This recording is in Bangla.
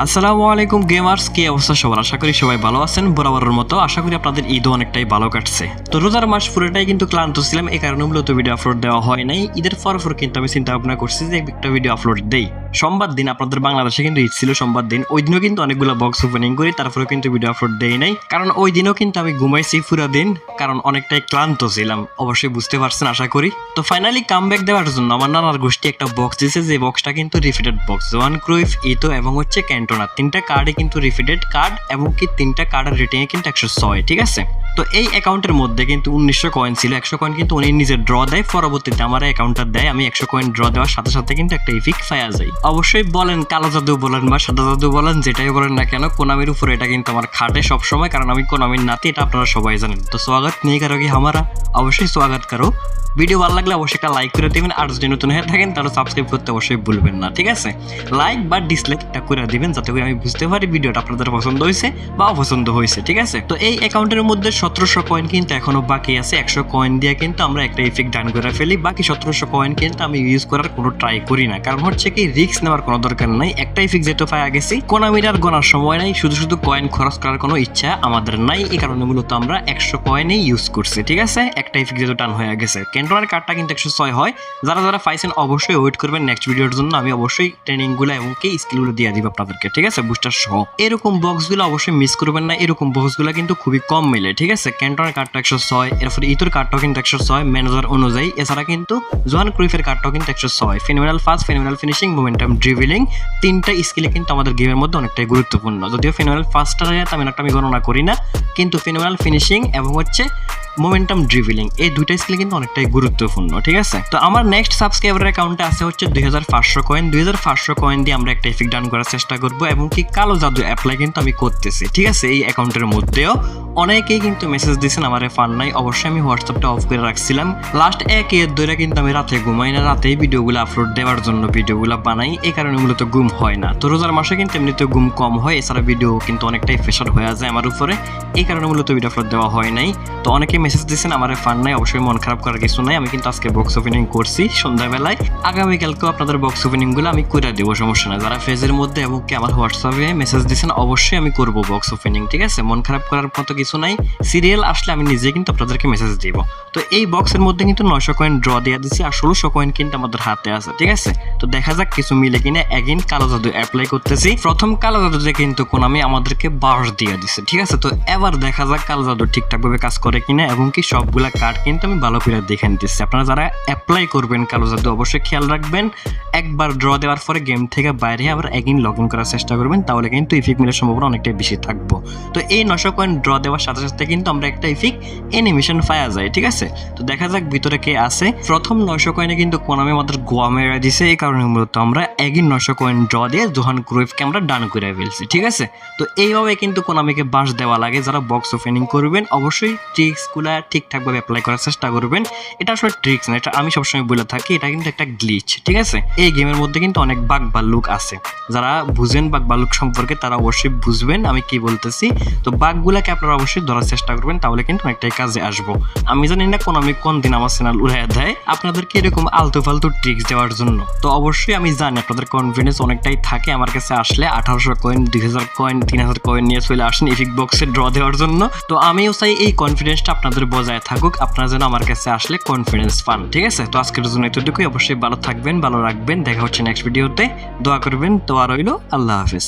আসসালামু আলাইকুম গেমার্স, কি অবস্থা সবার? আশা করি সবাই ভালো আছেন, বরাবরের মতো। আশা করি আপনাদের ঈদও অনেকটাই ভালো কাটছে। তো রোজার মাস পুরোটাই কিন্তু ক্লান্ত ছিলাম এই কারণে মূলত ভিডিও আপলোড দেওয়া হয় নাই। ঈদের পর পর কিন্তু আমি চিন্তা ভাবনা করছি যে একটা ভিডিও আপলোড দেই। সোমবার দিন, আপনাদের বাংলাদেশে কিন্তু ঈদ ছিল সোমবার দিন। ওই দিনও কিন্তু অনেকগুলো বক্স ওপেনিং করি তারপরে কিন্তু ভিডিও আপলোড দেই নাই। কারণ ওই দিনও কিন্তু আমি ঘুমাইছি পুরো দিন, কারণ অনেকটাই ক্লান্ত ছিলাম, অবশ্যই বুঝতে পারছেন আশা করি। তো ফাইনালি কাম ব্যাক দেওয়ার জন্য আমার নানার গোষ্ঠী একটা বক্স দিয়েছে যে বক্সটা কিন্তু refitted box one Cruyff Eto'o এবং হচ্ছে ক্যান্টোনা তিনটা কার্ডে কিন্তু রিফিটেড কার্ড এবং কি তিনটা কার্ডের রেটিংয়ে কিন্তু একশো ছয়, ঠিক আছে? তো এই অ্যাকাউন্টের মধ্যে কিন্তু উনিশশো কয়েন ছিল। একশো কয়েন কিন্তু উনি নিজের ড্র দেয়। পরবর্তীতে আমার অ্যাকাউন্টটা দেয়। আমি একশো কয়েন ড্র দেওয়ার সাথে সাথে কিন্তু একটা ইফিক পাওয়া যায়। অবশ্যই বলেন, কালো জাদু বলেন বা সাদা জাদু বলেন, যেটাই বলেন না কেন, কোনামির উপরে এটা কিন্তু আমার খাটে সবসময়, কারণ আমি কোনামির নাতি, এটা আপনারা সবাই জানেন। তো স্বাগত নেই কারও কি আমারা অবশ্যই স্বাগত করো। ভিডিও ভালো লাগলে অবশ্যই একটা লাইক করে দিবেন, আর যদি নতুন হয়ে থাকেন তাহলে সাবস্ক্রাইব করতে অবশ্যই ভুলবেন না, ঠিক আছে? লাইক বা ডিসলাইক একটা করে দিবেন, যাতে করে আমি বুঝতে পারি ভিডিওটা আপনাদের পছন্দ হয়েছে বা অপছন্দ হয়েছে, ঠিক আছে? তো এই অ্যাকাউন্টের মধ্যে সতেরোশো কয়েন কিন্তু এখনও বাকি আছে, একশো কয়েন দিয়ে কিন্তু আমরা একটা ইফেক্ট ডান করে ফেলি। বাকি সতেরোশো কয়েন কিন্তু আমি ইউজ করার কোনো ট্রাই করি না, কারণ হচ্ছে কি রিস্ক নেওয়ার কোনো দরকার নাই। একটা ইফেক্ট যেটা পাই গেছি কোনামির আর গোনার সময় নাই, শুধু শুধু কয়েন খরচ করার কোনো ইচ্ছা আমাদের নাই, এই কারণে মূলত আমরা একশো কয়েনই ইউজ করছি, ঠিক আছে? একটা ইফেক্ট যেহেতু টান হয়ে গেছে ক্যান্টনের কার্ডটা কিন্তু একশো ছয় হয়। যারা যারা পাইছেন অবশ্যই ওয়েট করবেন নেক্সট ভিডিওর জন্য। আমি অবশ্যই ট্রেনিংগুলো এবং কি স্কিলগুলো দিয়ে দিব আপনাদেরকে, ঠিক আছে? বুস্টার সহ। এরকম বক্সগুলো অবশ্যই মিস করবেন না। এরকম বক্সগুলো কিন্তু খুবই কম মেলে, ঠিক আছে? ক্যান্টনের কার্ডটা একশো ছয়, এরপরে ইতর কার্ডটাও কিন্তু একশো ছয় ম্যানেজার অনুযায়ী। এছাড়া কিন্তু জোয়ান ক্রুইফের কার্ডটাও কিন্তু একশো ছয়। Phenomenal fast phenomenal finishing momentum dribbling তিনটা স্কিলে কিন্তু আমাদের গেমের মধ্যে অনেকটাই গুরুত্বপূর্ণ। যদিও ফিনোমিনাল ফাস্টটা তেমন একটা আমি গণনা করি না, কিন্তু ফিনোমিনাল ফিনিশিং এবং হচ্ছে মোমেন্টাম ড্রিভিলিং এই দুইটা স্কিল কিন্তু অনেকটাই গুরুত্বপূর্ণ, ঠিক আছে? তো আমার নেক্সট সাবস্ক্রাইবার অ্যাকাউন্টে আছে হচ্ছে দুই হাজার পাঁচশো কয়েন দুই হাজার পাঁচশো কয়েন দিয়ে আমরা একটা ইফেক্ট ডাউন করার চেষ্টা করব এবং কি কালো জাদু অ্যাপ্লাই কিন্তু আমি করতেছি, ঠিক আছে? এই অ্যাকাউন্টের মধ্যেও অনেকেই কিন্তু মেসেজ দিয়েছেন আমার ফান নাই। অবশ্যই আমি হোয়াটসঅ্যাপটা অফ করে রাখছিলাম। লাস্ট এক এর ধরে কিন্তু আমি রাতে ঘুমাই না, রাতেই ভিডিওগুলো আপলোড দেওয়ার জন্য ভিডিওগুলো বানাই। এই কারণে মূলত ঘুম হয় না। তো রোজার মাসে কিন্তু এমনিতে ঘুম কম হয়, এছাড়া ভিডিও কিন্তু অনেকটাই প্রেশার হয়ে যায় আমার উপরে। এই কারণে মূলত ভিডিও আপলোড দেওয়া হয় নাই। তো অনেকে মেসেজ দিয়েছেন আমার ফান নাই, অবশ্যই মন খারাপ করার কিছু নাই। আমি কিন্তু আজকে বক্স ওপেনিং করছি সন্ধ্যাবেলায়। আগামীকালকেও আপনাদের বক্স ওপেনিংগুলো আমি করে দেবো, সমস্যা নাই। যারা ফেজের মধ্যে এবং কি আমার হোয়াটসঅ্যাপে মেসেজ দিয়েছেন অবশ্যই আমি করব বক্স ওপেনিং ঠিক আছে? মন খারাপ করার মতো কিছু নাই। সিরিয়াল আসলে আমি নিজে কিন্তু আপনাদেরকে মেসেজ দিব। তো এই বক্সের মধ্যে কিন্তু নয়শো কয়েন ড্র দিয়ে দিচ্ছি আর ষোলোশো কয়েন কিন্তু আমাদের হাতে আছে, ঠিক আছে? তো দেখা যাক কিছু মিলে কিনা। এগেন কালো জাদু অ্যাপ্লাই করতেছি। প্রথম কালো জাদুতে কিন্তু কোন আমি আমাদেরকে বাস দিয়ে দিছে, ঠিক আছে? তো এবার দেখা যাক কালো জাদু ঠিকঠাকভাবে কাজ করে কিনা এবং কি সবগুলা কার্ড কিন্তু আমি ভালো করে দেখে নিতেছি। আপনারা যারা অ্যাপ্লাই করবেন কালো জাদু, অবশ্যই খেয়াল রাখবেন। একবার ড্র দেওয়ার পরে গেম থেকে বাইরে আবার এগেন লগ ইন করার চেষ্টা করবেন, তাহলে কিন্তু ইফিক মিলের সম্ভাবনা অনেকটাই বেশি থাকব। তো এই নশো কয়েন ড্র দেওয়ার সাথে সাথে কিন্তু আমরা একটা ইফিক অ্যানিমেশন পাওয়া যায়, ঠিক আছে? তো দেখা যাক ভিতরে কে আছে। প্রথম নয়শো কয়েনে কিন্তু কোনামি আমাদের গোয়া মেরা দিছে, এই কারণে মূলত আমরা এগিন নয়শো কয়েন ড্র দিয়ে জোহান ক্রুইফকে আমরা ডান করে ফেলছি, ঠিক আছে? তো এইভাবে কিন্তু কোনামিকে বাস দেওয়া লাগে, যারা বক্স ওপেনিং করবেন, অবশ্যই ট্রিক্সগুলো ঠিকঠাকভাবে অ্যাপ্লাই করার চেষ্টা করবেন। এটা আসলে ট্রিক্স না, এটা আমি সবসময় বলে থাকি, এটা কিন্তু একটা গ্লিচ ঠিক আছে? এই গেমের মধ্যে কিন্তু অনেক বাঘ ভাল্লুক আছে। যারা বুঝেন বাঘ ভাল্লুক সম্পর্কে, তারা অবশ্যই বুঝবেন, আমি কি বলতেছি। তো বাঘগুলাকে আপনারা অবশ্যই ধরার চেষ্টা করবেন, তাহলে কিন্তু অনেকটাই কাজে আসব। আমি জানি না কোন, আমি কোন দিন আমার চ্যানেল উড়াইয়া দেয়, আপনাদেরকে এরকম আলতু ফালতু ট্রিক্স দেওয়ার জন্য। তো অবশ্যই আমি জানি আপনাদের কনফিডেন্স অনেকটাই থাকে আমার কাছে আসলে, আঠারোশো কয়েন দুই হাজার কয়েন তিন হাজার কয়েন নিয়ে চলে আসেন ইফিক বক্সে ড্র দেওয়ার জন্য। তো আমিও চাই এই কনফিডেন্সটা আপনাদের বজায় থাকুক, আপনারা যেন আমার কাছে আসলে কনফিডেন্স পান, ঠিক আছে? তো আজকের জন্য এতটুকুই, অবশ্যই ভালো থাকবেন, ভালো রাখবেন, দেখা হচ্ছে নেক্সট ভিডিওতে দোয়া করবেন তো আর রইল, আল্লাহ হাফিজ।